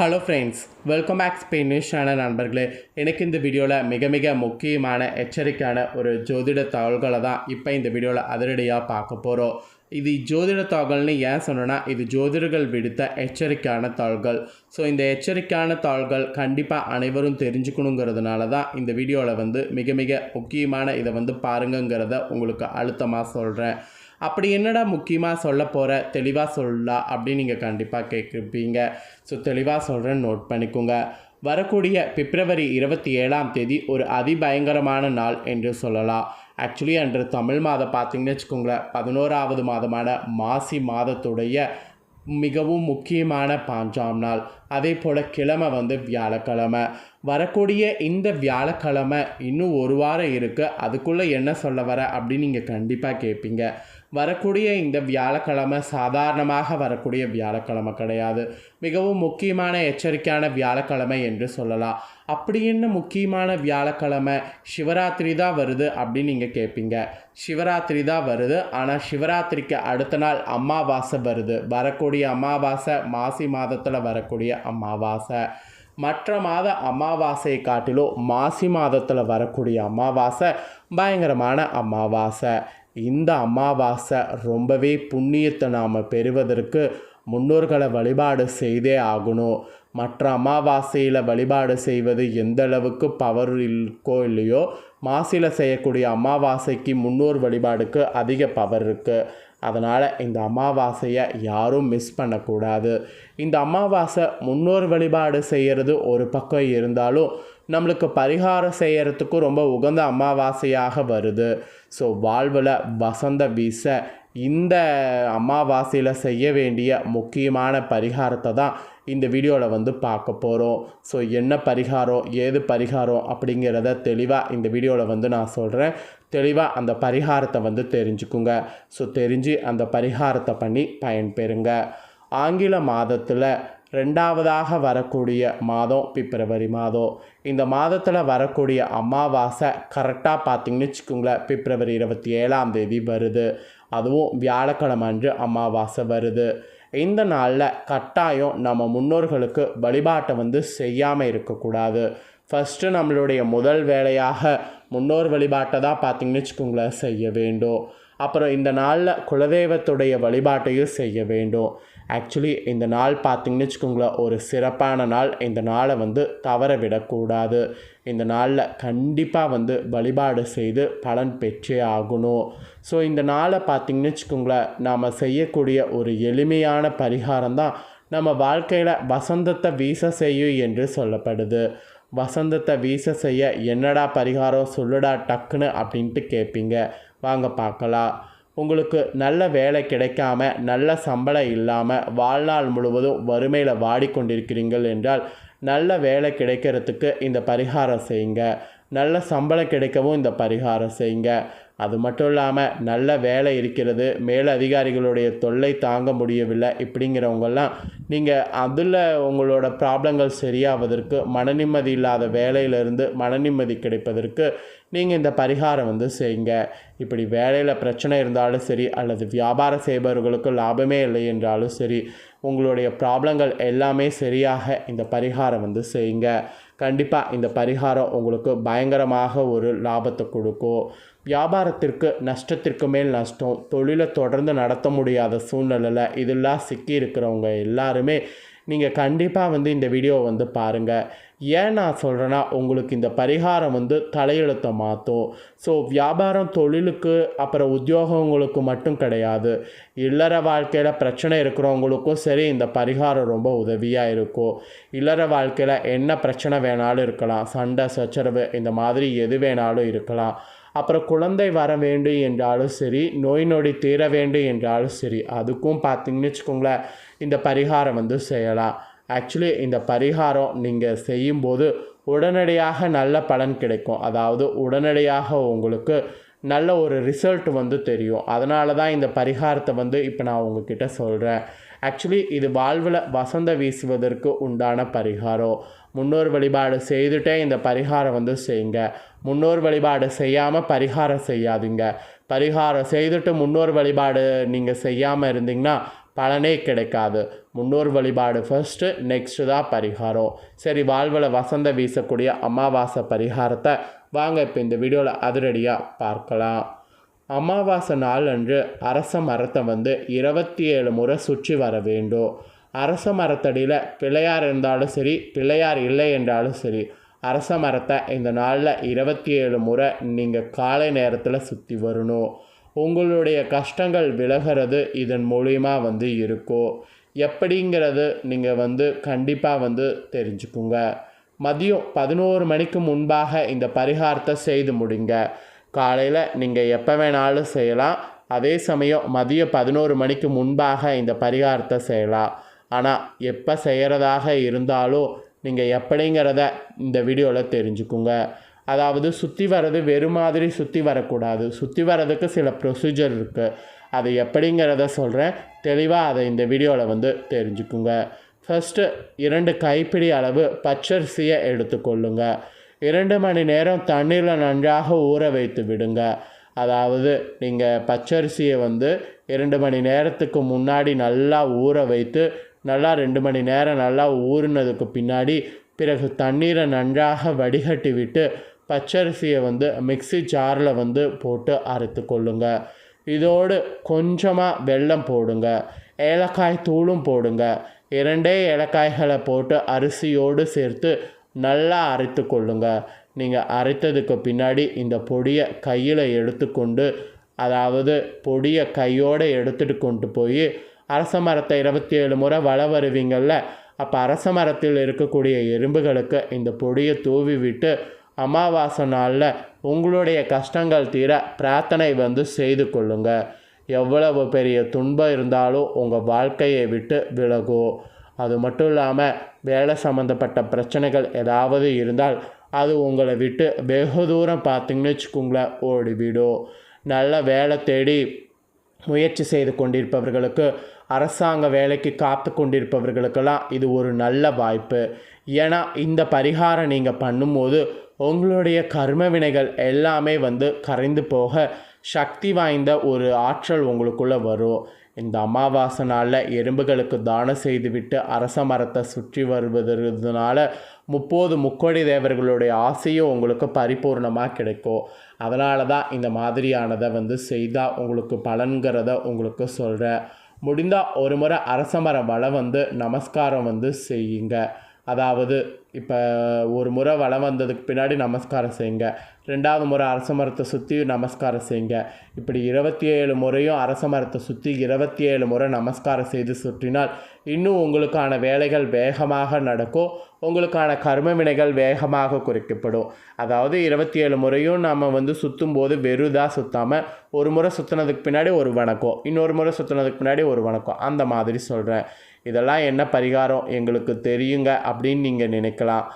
Hello friends welcome back ஸ்பெயினிஷான நண்பர்களே. எனக்கு இந்த வீடியோவில் மிக மிக முக்கியமான எச்சரிக்கையான ஒரு ஜோதிட தகவல்களை தான் இப்போ இந்த வீடியோவில் அதிரடியாக பார்க்க போகிறோம் இது ஜோதிட தகவல்னு ஏன் சொன்னேன்னா இது ஜோதிடர்கள் விடுத்த எச்சரிக்கையான தாள்கள் ஸோ இந்த எச்சரிக்கையான தாள்கள் கண்டிப்பாக அனைவரும் தெரிஞ்சுக்கணுங்கிறதுனால தான் இந்த வீடியோவில் வந்து மிக மிக முக்கியமான இதை வந்து பாருங்கங்கிறத உங்களுக்கு அழுத்தமாக சொல்கிறேன் அப்படி என்னடா முக்கியமாக சொல்ல போகிற தெளிவாக சொல்லலாம் அப்படின்னு நீங்கள் கண்டிப்பாக கேட்குறீங்க ஸோ தெளிவாக சொல்கிறேன்னு நோட் பண்ணிக்கோங்க. வரக்கூடிய பிப்ரவரி இருபத்தி ஏழாம் தேதி ஒரு அதிபயங்கரமான நாள் என்று சொல்லலாம். ஆக்சுவலி அன்று தமிழ் மாதம் பார்த்தீங்கன்னு வச்சுக்கோங்களேன். பதினோராவது மாதமான மாசி மாதத்துடைய மிகவும் முக்கியமான பாஞ்சாம் நாள். அதே போல் கிழமை வந்து வியாழக்கிழமை. வரக்கூடிய இந்த வியாழக்கிழமை இன்னும் ஒரு வாரம் இருக்குது அதுக்குள்ளே என்ன சொல்ல வர அப்படின்னு நீங்கள் கண்டிப்பாக கேட்பீங்க வரக்கூடிய இந்த வியாழக்கிழமை சாதாரணமாக வரக்கூடிய வியாழக்கிழமை கிடையாது. மிகவும் முக்கியமான எச்சரிக்கையான வியாழக்கிழமை என்று சொல்லலாம். அப்படி என்ன முக்கியமான வியாழக்கிழமை? சிவராத்திரி தான் வருது அப்படின்னு நீங்கள் கேட்பீங்க சிவராத்திரி தான் வருது. ஆனால் சிவராத்திரிக்கு அடுத்த நாள் அமாவாசை வருது. வரக்கூடிய அமாவாசை மாசி மாதத்தில் வரக்கூடிய அமாவாசை. மற்ற மாத அமாவாசையை காட்டிலும் மாசி மாதத்தில் வரக்கூடிய அமாவாசை பயங்கரமான அமாவாசை. இந்த அமாவாசை ரொம்பவே புண்ணியத்தை நாம் பெறுவதற்கு முன்னோர்களை வழிபாடு செய்தே ஆகணும். மற்ற அமாவாசையில் வழிபாடு செய்வது எந்த அளவுக்கு பவர் இருக்கோ இல்லையோ மாசியில் செய்யக்கூடிய அமாவாசைக்கு முன்னோர் வழிபாடுக்கு அதிக பவர் இருக்குது அதனால் இந்த அமாவாசையை யாரும் மிஸ் பண்ணக்கூடாது. இந்த அமாவாசை முன்னோர் வழிபாடு செய்கிறது ஒரு பக்கம் இருந்தாலும் நம்மளுக்கு பரிகாரம் செய்கிறதுக்கும் ரொம்ப உகந்த அமாவாசையாக வருது. ஸோ வாழ்வில் வசந்த வீச இந்த அமாவாசையில் செய்ய வேண்டிய முக்கியமான பரிகாரத்தை தான் இந்த வீடியோவில் வந்து பார்க்க போகிறோம் ஸோ என்ன பரிகாரம் ஏது பரிகாரம் அப்படிங்கிறத தெளிவாக இந்த வீடியோவில் வந்து நான் சொல்கிறேன் தெளிவாக அந்த பரிகாரத்தை வந்து தெரிஞ்சுக்குங்க. ஸோ தெரிஞ்சு அந்த பரிகாரத்தை பண்ணி பயன்பெறுங்க. ஆங்கில மாதத்தில் ரெண்டாவதாக வரக்கூடிய மாதம் பிப்ரவரி மாதம். இந்த மாதத்தில் வரக்கூடிய அமாவாசை கரெக்டாக பார்த்தீங்கன்னு வச்சுக்கோங்களேன் பிப்ரவரி இருபத்தி ஏழாம் தேதி வருது. அதுவும் வியாழக்கிழமை அன்று அமாவாசை வருது. இந்த நாளில் கட்டாயம் நம்ம முன்னோர்களுக்கு வழிபாட்டை வந்து செய்யாமல் இருக்கக்கூடாது. ஃபஸ்ட்டு நம்மளுடைய முதல் வேலையாக முன்னோர் வழிபாட்டை தான் பார்த்தீங்கன்னு வச்சுக்கோங்களேன் செய்ய வேண்டும். அப்புறம் இந்த நாளில் குலதெய்வத்துடைய வழிபாட்டையும் செய்ய வேண்டும். ஆக்சுவலி இந்த நாள் பார்த்திங்கன்னு வச்சுக்கோங்களேன் ஒரு சிறப்பான நாள். இந்த நாளை வந்து தவற விடக்கூடாது. இந்த நாளில் கண்டிப்பாக வந்து வழிபாடு செய்து பலன் பெற்றே ஆகணும். ஸோ இந்த நாளை பார்த்திங்கன்னு வச்சுக்கோங்களேன் நாம் செய்யக்கூடிய ஒரு எளிமையான பரிகாரம் தான் நம்ம வாழ்க்கையில் வசந்தத்தை வீச செய்யும் என்று சொல்லப்படுது. வசந்தத்தை வீச செய்ய என்னடா பரிகாரம் சொல்லுடா டக்குன்னு அப்படின்ட்டு கேட்பீங்க வாங்க பார்க்கலாம். உங்களுக்கு நல்ல வேலை கிடைக்காம நல்ல சம்பளம் இல்லாமல் வாழ்நாள் முழுவதும் வறுமையில் வாடிக்கொண்டிருக்கிறீர்கள் என்றால் நல்ல வேலை கிடைக்கிறதுக்கு இந்த பரிகாரம் செய்யுங்க. நல்ல சம்பளம் கிடைக்கவும் இந்த பரிகாரம் செய்யுங்க. அது மட்டும் இல்லாமல் நல்ல வேலை இருக்கிறது மேல் அதிகாரிகளுடைய தொல்லை தாங்க முடியவில்லை இப்படிங்கிறவங்கெல்லாம் நீங்கள் அதில் உங்களோட ப்ராப்ளங்கள் சரியாவதற்கு மனநிம்மதி இல்லாத வேலையிலிருந்து மனநிம்மதி கிடைப்பதற்கு நீங்கள் இந்த பரிகாரம் வந்து செய்யுங்க. இப்படி வேலையில் பிரச்சனை இருந்தாலும் சரி அல்லது வியாபாரம் செய்பவர்களுக்கு லாபமே இல்லை என்றாலும் சரி உங்களுடைய ப்ராப்ளங்கள் எல்லாமே சரியாக இந்த பரிகாரம் வந்து செய்யுங்க. கண்டிப்பாக இந்த பரிகாரம் உங்களுக்கு பயங்கரமாக ஒரு லாபத்தை கொடுக்கும். வியாபாரத்திற்கு நஷ்டத்திற்கு மேல் நஷ்டம் தொழிலை தொடர்ந்து நடத்த முடியாத சூழ்நிலையில் இதெல்லாம் சிக்கி இருக்கிறவங்க எல்லாருமே நீங்கள் கண்டிப்பாக வந்து இந்த வீடியோவை வந்து பாருங்கள் ஏன் நான் சொல்கிறேன்னா உங்களுக்கு இந்த பரிகாரம் வந்து தலையெழுத்தை மாற்றும் ஸோ வியாபாரம் தொழிலுக்கு அப்புறம் உத்தியோகங்களுக்கு மட்டும் கிடையாது. இல்லற வாழ்க்கையில் பிரச்சனை இருக்கிறவங்களுக்கும் சரி இந்த பரிகாரம் ரொம்ப உதவியாக இருக்கும். இல்லற வாழ்க்கையில் என்ன பிரச்சனை வேணாலும் இருக்கலாம். சண்டை சச்சரவு இந்த மாதிரி எது வேணாலும் இருக்கலாம். அப்புறம் குழந்தை வர வேண்டும் என்றாலும் சரி நோய் நொடி தீர வேண்டும் என்றாலும் சரி அதுக்கும் பார்த்தீங்கன்னு வச்சுக்கோங்களேன் இந்த பரிகாரம் வந்து செய்யலாம். ஆக்சுவலி இந்த பரிகாரம் நீங்கள் செய்யும்போது உடனடியாக நல்ல பலன் கிடைக்கும். அதாவது உடனடியாக உங்களுக்கு நல்ல ஒரு ரிசல்ட் வந்து தெரியும். அதனால தான் இந்த பரிகாரத்தை வந்து இப்போ நான் உங்ககிட்ட சொல்கிறேன் ஆக்சுவலி இது வாழ்வில் வசந்த வீசுவதற்கு உண்டான பரிகாரம். முன்னோர் வழிபாடு செய்துட்டே இந்த பரிகாரம் வந்து செய்யுங்க. முன்னோர் வழிபாடு செய்யாமல் பரிகாரம் செய்யாதீங்க. பரிகாரம் செய்துட்டு முன்னோர் வழிபாடு நீங்கள் செய்யாமல் இருந்தீங்கன்னா பலனே கிடைக்காது. முன்னோர் வழிபாடு ஃபர்ஸ்ட்டு நெக்ஸ்ட்டு தான் பரிகாரம். சரி வாழ்வில் வசந்த வீசக்கூடிய அமாவாசை பரிகாரத்தை வாங்க. இப்போ இந்த வீடியோவில் அதிரடியாக பார்க்கலாம். அமாவாசை நாள் அன்று அரச மரத்தை வந்து இருபத்தி ஏழு முறை சுற்றி வர வேண்டும். அரச மரத்தடியில் பிள்ளையார் இருந்தாலும் சரி பிள்ளையார் இல்லை என்றாலும் சரி அரச மரத்தை இந்த நாளில் இருபத்தி ஏழு முறை நீங்கள் காலை நேரத்தில் சுற்றி வரணும். உங்களுடைய கஷ்டங்கள் விலகிறது இதன் மூலியமாக வந்து இருக்கும். எப்படிங்கிறது நீங்கள் வந்து கண்டிப்பாக வந்து தெரிஞ்சுக்குங்க. மதியம் பதினோரு மணிக்கு முன்பாக இந்த பரிகாரத்தை செய்து முடிங்க. காலையில் நீங்கள் எப்போ வேணாலும் செய்யலாம். அதே சமயம் மதியம் பதினோரு மணிக்கு முன்பாக இந்த பரிகாரத்தை செய்யலாம். ஆனால் எப்போ செய்கிறதாக இருந்தாலும் நீங்கள் எப்படிங்கிறத இந்த வீடியோவில் தெரிஞ்சுக்குங்க. அதாவது சுற்றி வர்றது வெறும் மாதிரி சுற்றி வரக்கூடாது. சுற்றி வர்றதுக்கு சில ப்ரொசீஜர் இருக்குது அது எப்படிங்கிறத சொல்கிறேன் தெளிவாக அதை இந்த வீடியோவில் வந்து தெரிஞ்சுக்குங்க. ஃபஸ்ட்டு இரண்டு கைப்பிடி அளவு பச்சரிசியை எடுத்துக்கொள்ளுங்கள் இரண்டு மணி நேரம் தண்ணீரில் நன்றாக ஊற வைத்து விடுங்க. அதாவது நீங்கள் பச்சரிசியை வந்து இரண்டு மணி நேரத்துக்கு முன்னாடி நல்லா ஊற வைத்து நல்லா ரெண்டு மணி நேரம் நல்லா ஊறினதுக்கு பின்னாடி பிறகு தண்ணீரை நன்றாக வடிகட்டி விட்டு பச்சரிசியை வந்து மிக்ஸி ஜாரில் வந்து போட்டு அரைத்து கொள்ளுங்க. இதோடு கொஞ்சமாக வெல்லம் போடுங்க. ஏலக்காய் தூளும் போடுங்க. இரண்டே ஏலக்காய்களை போட்டு அரிசியோடு சேர்த்து நல்லா அரைத்து கொள்ளுங்க. நீங்கள் அரைத்ததுக்கு பின்னாடி இந்த பொடியை கையில் எடுத்துக்கொண்டு அதாவது பொடியை கையோடு எடுத்துகிட்டு கொண்டு போய் அரச மரத்தை இருபத்தி ஏழு முறை வள வருவீங்கள்ல அப்போ அரச மரத்தில் இருக்கக்கூடிய எறும்புகளுக்கு இந்த பொடியை தூவி விட்டு அமாவாசை நாளில் உங்களுடைய கஷ்டங்கள் தீர பிரார்த்தனை வந்து செய்து கொள்ளுங்கள் எவ்வளவு பெரிய துன்பம் இருந்தாலும் உங்கள் வாழ்க்கையை விட்டு விலகும் அது மட்டும் இல்லாமல் வேலை சம்மந்தப்பட்ட பிரச்சனைகள் ஏதாவது இருந்தால் அது உங்களை விட்டு வெகு தூரம் பார்த்தீங்கன்னு வச்சுக்கோங்களேன் ஓடிவிடும். நல்ல வேலை தேடி முயற்சி செய்து கொண்டிருப்பவர்களுக்கு அரசாங்க வேலைக்கு காத்து கொண்டிருப்பவர்களுக்கெல்லாம் இது ஒரு நல்ல வாய்ப்பு. ஏன்னா இந்த பரிகாரம் நீங்கள் பண்ணும்போது உங்களுடைய கர்ம வினைகள் எல்லாமே வந்து கரைந்து போக சக்தி வாய்ந்த ஒரு ஆற்றல் உங்களுக்குள்ளே வரும். இந்த அமாவாசை நாளில் எறும்புகளுக்கு தானம் செய்துவிட்டு அரச மரத்தை சுற்றி வருவதனால முப்போது முக்கோடி தேவர்களுடைய ஆசையும் உங்களுக்கு பரிபூர்ணமாக கிடைக்கும். அதனால தான் இந்த மாதிரியானதை வந்து செய்தால் உங்களுக்கு பலன்கிறத உங்களுக்கு சொல்கிறேன் முடிந்தால் ஒரு முறை அரச மர வளம் வந்து நமஸ்காரம் வந்து செய்யுங்க. அதாவது இப்போ ஒரு முறை வளம் வந்ததுக்கு பின்னாடி நமஸ்காரம் செய்யுங்க. ரெண்டாவது முறை அரச மரத்தை சுற்றி நமஸ்காரம் செய்யுங்க. இப்படி இருபத்தி ஏழு முறையும் அரச மரத்தை சுற்றி இருபத்தி ஏழு முறை நமஸ்காரம் செய்து சுற்றினால் இன்னும் உங்களுக்கான வேலைகள் வேகமாக நடக்கும். உங்களுக்கான கர்ம வினைகள் வேகமாக குறைக்கப்படும். அதாவது இருபத்தி ஏழு முறையும் நம்ம வந்து சுற்றும் போது வெறுதாக சுற்றாமல் ஒரு முறை சுற்றினதுக்கு பின்னாடி ஒரு வணக்கம் இன்னொரு முறை சுற்றினதுக்கு பின்னாடி ஒரு வணக்கம். அந்த மாதிரி சொல்கிறேன் இதெல்லாம் என்ன பரிகாரம்? எங்களுக்கு தெரியுங்க அப்படின்னு நீங்கள் நினைக்கலாம்.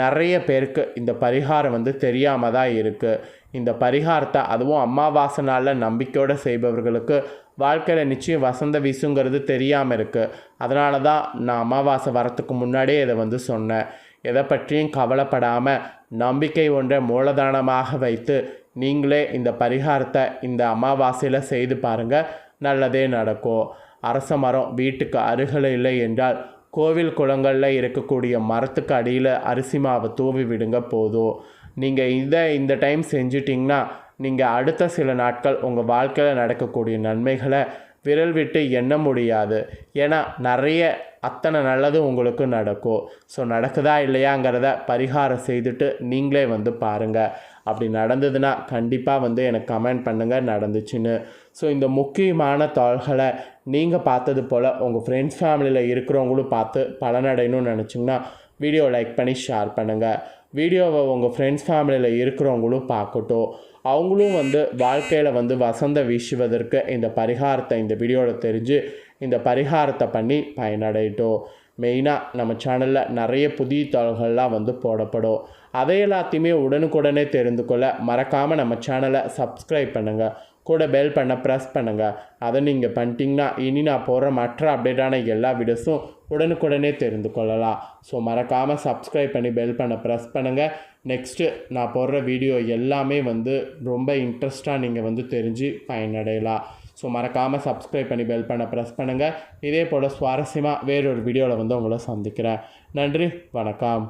நிறைய பேருக்கு இந்த பரிகாரம் வந்து தெரியாமல் தான் இருக்குது இந்த பரிகாரத்தை அதுவும் அம்மாவாசை நாளில் நம்பிக்கையோடு செய்பவர்களுக்கு வாழ்க்கையில் நிச்சயம் வசந்த வீசுங்கிறது தெரியாமல் இருக்குது அதனால தான் நான் அமாவாசை வரத்துக்கு முன்னாடியே இதை வந்து சொன்னேன். எதை பற்றியும் கவலைப்படாமல் நம்பிக்கை ஒன்றை மூலதானமாக வைத்து நீங்களே இந்த பரிகாரத்தை இந்த அமாவாசையில் செய்து பாருங்கள் நல்லதே நடக்கும். அரச மரம் வீட்டுக்கு அருகில் இல்லை என்றால் கோவில் குளங்களில் இருக்கக்கூடிய மரத்துக்கு அடியில் அரிசி மாவை தூவி விடுங்க போதும். நீங்கள் இதை இந்த டைம் செஞ்சிட்டிங்கன்னா நீங்கள் அடுத்த சில நாட்கள் உங்கள் வாழ்க்கையில் நடக்கக்கூடிய நன்மைகளை விரல் விட்டு எண்ண முடியாது. ஏன்னா நிறைய அத்தனை நல்லது உங்களுக்கு நடக்கும். ஸோ நடக்குதா இல்லையாங்கிறத பரிகாரம் செய்துட்டு நீங்களே வந்து பாருங்கள் அப்படி நடந்ததுன்னா கண்டிப்பாக வந்து எனக்கு கமெண்ட் பண்ணுங்கள் நடந்துச்சுன்னு. ஸோ இந்த முக்கியமான தாள்களை நீங்கள் பார்த்தது போல் உங்கள் ஃப்ரெண்ட்ஸ் ஃபேமிலியில் இருக்கிறவங்களும் பார்த்து பலனடையணும்னு நினச்சிங்கன்னா வீடியோ லைக் பண்ணி ஷேர் பண்ணுங்கள் வீடியோவை உங்கள் ஃப்ரெண்ட்ஸ் ஃபேமிலியில் இருக்கிறவங்களும் பார்க்கட்டும். அவங்களும் வந்து வாழ்க்கையில் வந்து வசந்த வீசுவதற்கு இந்த பரிகாரத்தை இந்த வீடியோவில் தெரிஞ்சு இந்த பரிகாரத்தை பண்ணி பயனடையட்டும். மெயினாக நம்ம சேனலில் நிறைய புதிய தாள்கள்லாம் வந்து போடப்படும். அதை எல்லாத்தையுமே உடனுக்குடனே தெரிந்து கொள்ள மறக்காமல் நம்ம சேனலை சப்ஸ்கிரைப் பண்ணுங்கள் கூட பெல் பண்ண ப்ரெஸ் பண்ணுங்கள் அதை நீங்கள் பண்ணிட்டீங்கன்னா இனி நான் போடுற மற்ற அப்டேட்டான எல்லா வீடியோஸும் உடனுக்குடனே தெரிந்து கொள்ளலாம் ஸோ மறக்காமல் சப்ஸ்கிரைப் பண்ணி பெல் பண்ண ப்ரெஸ் பண்ணுங்கள் நெக்ஸ்ட்டு நான் போடுற வீடியோ எல்லாமே வந்து ரொம்ப இன்ட்ரெஸ்ட்டாக நீங்கள் வந்து தெரிஞ்சு பயனடையலாம். ஸோ மறக்காமல் சப்ஸ்கிரைப் பண்ணி பெல் பண்ண ப்ரெஸ் பண்ணுங்கள் இதே போல் சுவாரஸ்யமாக வேறொரு வீடியோவில் வந்து உங்களை சந்திக்கிறேன். நன்றி வணக்கம்.